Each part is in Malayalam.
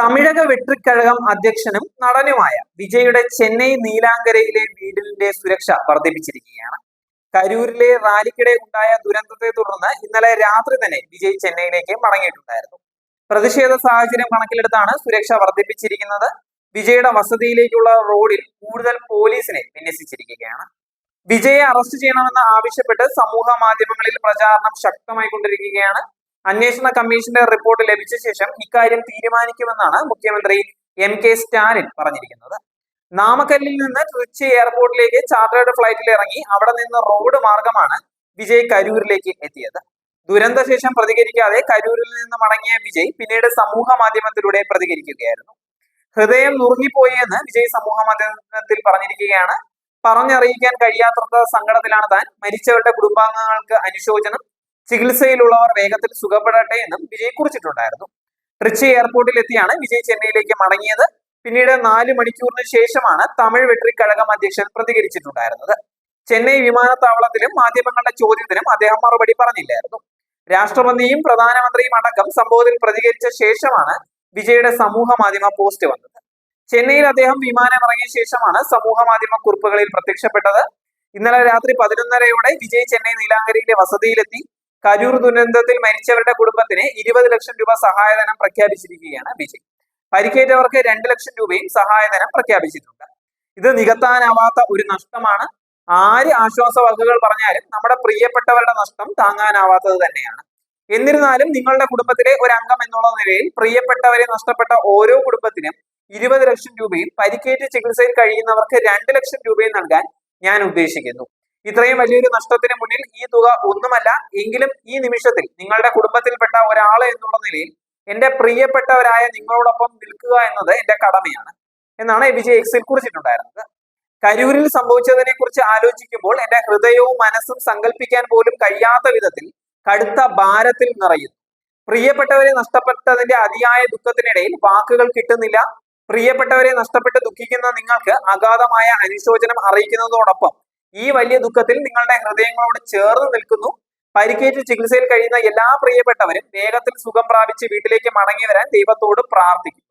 തമിഴക വെട്രിക്കഴകം അധ്യക്ഷനും നടനുമായ വിജയുടെ ചെന്നൈ നീലാങ്കരയിലെ വീടിന്റെ സുരക്ഷ വർദ്ധിപ്പിച്ചിരിക്കുകയാണ്. കരൂരിലെ റാലിക്കിടെ ഉണ്ടായ ദുരന്തത്തെ തുടർന്ന് ഇന്നലെ രാത്രി തന്നെ വിജയ് ചെന്നൈയിലേക്ക് മടങ്ങിയിട്ടുണ്ടായിരുന്നു. പ്രതിഷേധ സാഹചര്യം കണക്കിലെടുത്താണ് സുരക്ഷ വർദ്ധിപ്പിച്ചിരിക്കുന്നത്. വിജയുടെ വസതിയിലേക്കുള്ള റോഡിൽ കൂടുതൽ പോലീസിനെ വിന്യസിച്ചിരിക്കുകയാണ്. വിജയെ അറസ്റ്റ് ചെയ്യണമെന്ന് ആവശ്യപ്പെട്ട് സമൂഹ മാധ്യമങ്ങളിൽ പ്രചാരണം ശക്തമായിക്കൊണ്ടിരിക്കുകയാണ്. അന്വേഷണ കമ്മീഷന്റെ റിപ്പോർട്ട് ലഭിച്ച ശേഷം ഇക്കാര്യം തീരുമാനിക്കുമെന്നാണ് മുഖ്യമന്ത്രി എം കെ സ്റ്റാലിൻ പറഞ്ഞിരിക്കുന്നത്. നാമക്കല്ലിൽ നിന്ന് ട്രിച്ചി എയർപോർട്ടിലേക്ക് ചാർട്ടേഡ് ഫ്ലൈറ്റിൽ ഇറങ്ങി അവിടെ നിന്ന് റോഡ് മാർഗമാണ് വിജയ് കരൂരിലേക്ക് എത്തിയത്. ദുരന്തശേഷം പ്രതികരിക്കാതെ കരൂരിൽ നിന്ന് മടങ്ങിയ വിജയ് പിന്നീട് സമൂഹ മാധ്യമത്തിലൂടെ പ്രതികരിക്കുകയായിരുന്നു. ഹൃദയം നുറുങ്ങിപ്പോയി എന്ന് വിജയ് സമൂഹ മാധ്യമത്തിൽ പറഞ്ഞിരിക്കുകയാണ്. പറഞ്ഞറിയിക്കാൻ കഴിയാത്ത സങ്കടത്തിലാണ് താൻ മരിച്ചവരുടെ കുടുംബാംഗങ്ങൾക്ക് അനുശോചനം ചികിത്സയിലുള്ളവർ വേഗത്തിൽ സുഖപ്പെടട്ടെ എന്നും വിജയ് കുറിച്ചിട്ടുണ്ടായിരുന്നു. ട്രിച്ചി എയർപോർട്ടിൽ എത്തിയാണ് വിജയ് ചെന്നൈയിലേക്ക് മടങ്ങിയത്. പിന്നീട് നാല് മണിക്കൂറിന് ശേഷമാണ് തമിഴ് വെട്രിക്കഴകം അധ്യക്ഷൻ പ്രതികരിച്ചിട്ടുണ്ടായിരുന്നത്. ചെന്നൈ വിമാനത്താവളത്തിലും മാധ്യമങ്ങളുടെ ചോദ്യത്തിനും അദ്ദേഹം മറുപടി പറഞ്ഞില്ലായിരുന്നു. രാഷ്ട്രപതിയും പ്രധാനമന്ത്രിയും അടക്കം സംഭവത്തിൽ പ്രതികരിച്ച ശേഷമാണ് വിജയുടെ സമൂഹ മാധ്യമ പോസ്റ്റ് വന്നത്. ചെന്നൈയിൽ അദ്ദേഹം വിമാനം ഇറങ്ങിയ ശേഷമാണ് സമൂഹ മാധ്യമ കുറിപ്പുകളിൽ പ്രത്യക്ഷപ്പെട്ടത്. ഇന്നലെ രാത്രി പതിനൊന്നരയോടെ വിജയ് ചെന്നൈ നീലാങ്കരയിലെ വസതിയിലെത്തി. കരൂർ ദുരന്തത്തിൽ മരിച്ചവരുടെ കുടുംബത്തിന് ഇരുപത് ലക്ഷം രൂപ സഹായധനം പ്രഖ്യാപിച്ചിരിക്കുകയാണ് വിജയ് പരിക്കേറ്റവർക്ക് രണ്ട് ലക്ഷം രൂപയും സഹായധനം പ്രഖ്യാപിച്ചിട്ടുണ്ട്. ഇത് നികത്താനാവാത്ത ഒരു നഷ്ടമാണ്. ആര് ആശ്വാസ വാക്കുകൾ പറഞ്ഞാലും നമ്മുടെ പ്രിയപ്പെട്ടവരുടെ നഷ്ടം താങ്ങാനാവാത്തത് തന്നെയാണ്. എന്നിരുന്നാലും നിങ്ങളുടെ കുടുംബത്തിലെ ഒരു അംഗം എന്നുള്ള നിലയിൽ പ്രിയപ്പെട്ടവരെ നഷ്ടപ്പെട്ട ഓരോ കുടുംബത്തിനും ഇരുപത് ലക്ഷം രൂപയും പരിക്കേറ്റ് ചികിത്സയിൽ കഴിയുന്നവർക്ക് രണ്ട് ലക്ഷം രൂപയും നൽകാൻ ഞാൻ ഉദ്ദേശിക്കുന്നു. ഇത്രയും വലിയൊരു നഷ്ടത്തിന് മുന്നിൽ ഈ തുക ഒന്നുമല്ല എങ്കിലും ഈ നിമിഷത്തിൽ നിങ്ങളുടെ കുടുംബത്തിൽപ്പെട്ട ഒരാൾ എന്നുള്ള നിലയിൽ എന്റെ പ്രിയപ്പെട്ടവരായ നിങ്ങളോടൊപ്പം നിൽക്കുക എന്നത് എന്റെ കടമയാണ് എന്നാണ് എ വിജയ് എക്സിൽ കുറിച്ചിട്ടുണ്ടായിരുന്നത്. കരൂരിൽ സംഭവിച്ചതിനെ കുറിച്ച് ആലോചിക്കുമ്പോൾ എന്റെ ഹൃദയവും മനസ്സും സങ്കല്പിക്കാൻ പോലും കഴിയാത്ത വിധത്തിൽ കടുത്ത ഭാരത്തിൽ നിറയുന്നു. പ്രിയപ്പെട്ടവരെ നഷ്ടപ്പെട്ടതിന്റെ അതിയായ ദുഃഖത്തിനിടയിൽ വാക്കുകൾ കിട്ടുന്നില്ല. പ്രിയപ്പെട്ടവരെ നഷ്ടപ്പെട്ട് ദുഃഖിക്കുന്ന നിങ്ങൾക്ക് അഗാധമായ അനുശോചനം അറിയിക്കുന്നതോടൊപ്പം ഈ വലിയ ദുഃഖത്തിൽ നിങ്ങളുടെ ഹൃദയങ്ങളോട് ചേർന്ന് നിൽക്കുന്നു. പരിക്കേറ്റ് ചികിത്സയിൽ കഴിയുന്ന എല്ലാ പ്രിയപ്പെട്ടവരും വേഗത്തിൽ സുഖം പ്രാപിച്ച് വീട്ടിലേക്ക് മടങ്ങി വരാൻ ദൈവത്തോട് പ്രാർത്ഥിക്കും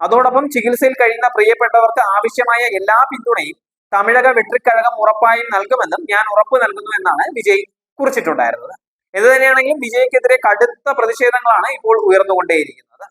അതോടൊപ്പം ചികിത്സയിൽ കഴിയുന്ന പ്രിയപ്പെട്ടവർക്ക് ആവശ്യമായ എല്ലാ പിന്തുണയും തമിഴക വെട്രിക്കഴകം ഉറപ്പായും നൽകുമെന്നും ഞാൻ ഉറപ്പ് നൽകുന്നു എന്നാണ് വിജയ് കുറിച്ചിട്ടുണ്ടായിരുന്നത്. എന്ത് തന്നെയാണെങ്കിലും വിജയ്ക്കെതിരെ കടുത്ത പ്രതിഷേധങ്ങളാണ് ഇപ്പോൾ ഉയർന്നുകൊണ്ടേയിരിക്കുന്നത്.